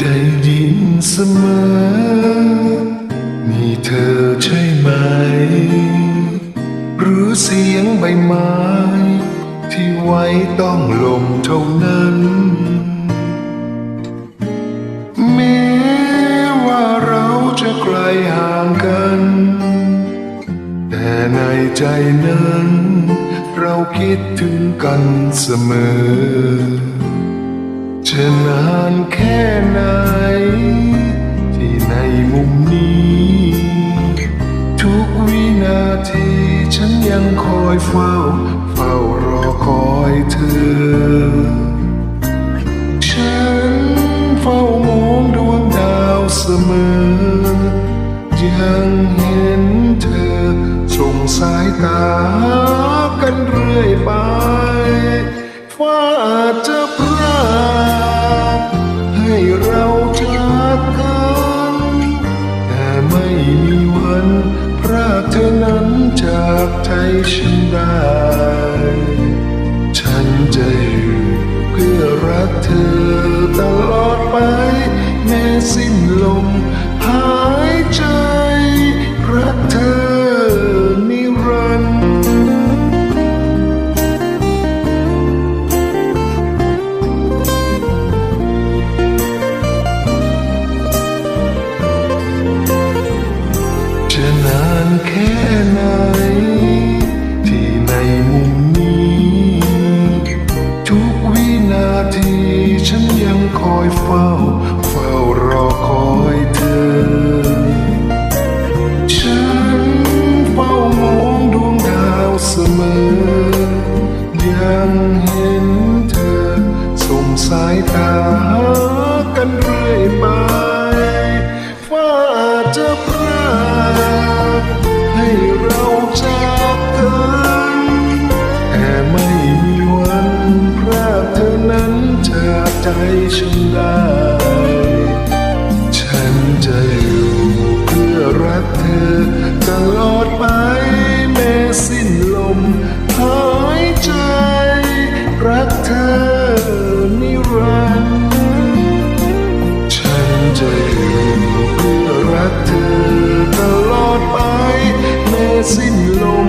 ได้ยินเสมอ มีเธอใช่ไหมรือเสียงใบไม้ ที่ไว้ต้องลมเท่านั้นแม้ว่าเราจะไกลห่างกัน แต่ในใจนั้น เราคิดถึงกันเสมอจะนานแค่ ฉันยังคอยเฝ้า เฝ้ารอคอยเธอ ฉันเฝ้ามองดวงดาวเสมอ ยังเห็นเธอส่งสายตากันเรื่อยไปฟ้าอาจจะพรากให้เราจากกัน แต่ไม่มีวันพรากเธอนั้นากใจฉันได้ ฉันจะอยู่เพื่อรักเธอตลอดไป แม้สิ้นลมหาย ใจฉันได้ ฉันจะอยู่เพื่อรักเธอตลอดไปแม้สิ้นลมหายใจ รักเธอนิรันดร์ฉันจะอยู่เพื่อรักเธอตลอดไปแม้สิ้นลม